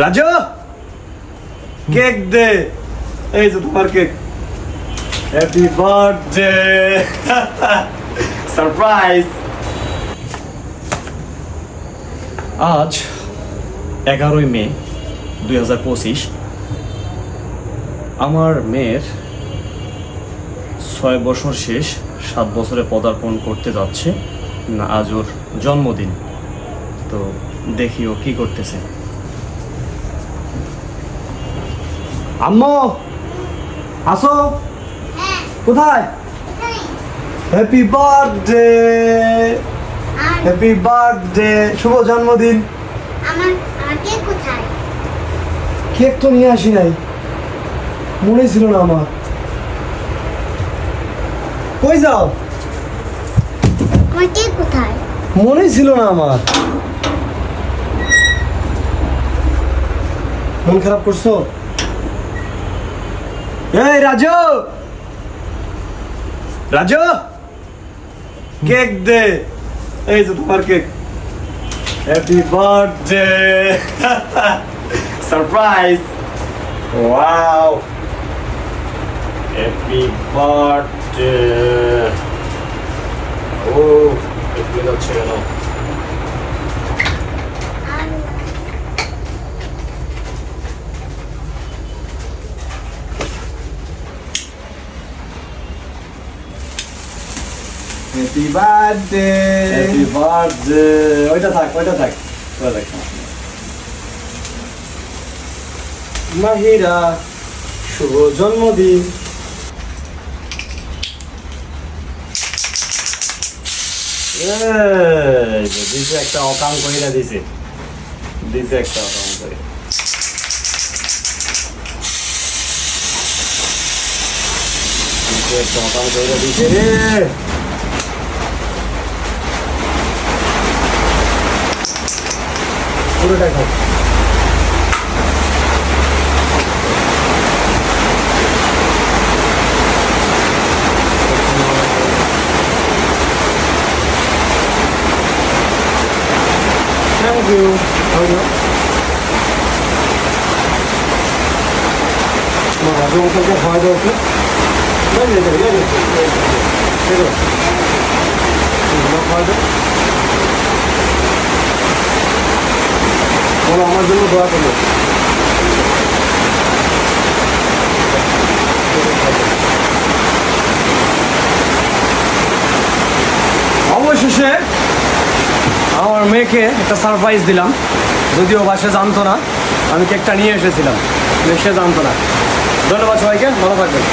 Raju! Cake দে। এই যে তোমার কেক। হ্যাপি বার্থডে সারপ্রাইজ আজ এগারোই মে দুই হাজার পঁচিশ। আমার মেয়ের ছয় বছর শেষ, সাত বছরে পদার্পণ করতে যাচ্ছে। না, আজ ওর জন্মদিন। তো দেখি ও কি করতেছে। আম্মু আসো। কোথায়? হ্যাপি বার্থডে হ্যাপি বার্থডে শুভ জন্মদিন। আমার আগে কোথায়? কেক তো নিয়ে আসি নাই। মনে ছিল না আমার। কই যাও? আমার কোথায়? মনে ছিল না আমার। মন খারাপ করছ? এই, রাজু! রাজু! কেক দে। এই যে তোমার cake. Happy birthday surprise wow happy birthday ও একটু যাচ্ছে কেন হ্যাপি বার্থডে হ্যাপি বার্থডে ওইটা থাক ওইটা থাক ওইটা থাক। মাহিরা, শুভ জন্মদিন। দিছে একটা অকাম কইরা দিছে। দিছে একটা অকাম করে একটা অকাম কইরা দিছে রে। পুরোটাই খাও Thank you. How are you? তোমার রাজু মতনকে খাওয়া দাওয়া কি খাওয়া বলো আমার জন্য দোয়া করো। অবশেষে আমার মেয়েকে একটা সারপ্রাইজ দিলাম। যদিও বাসে জানতো না, আমি কেকটা নিয়ে এসেছিলাম। সে জানতো না। ধন্যবাদ সবাইকে, ভালো থাকবেন।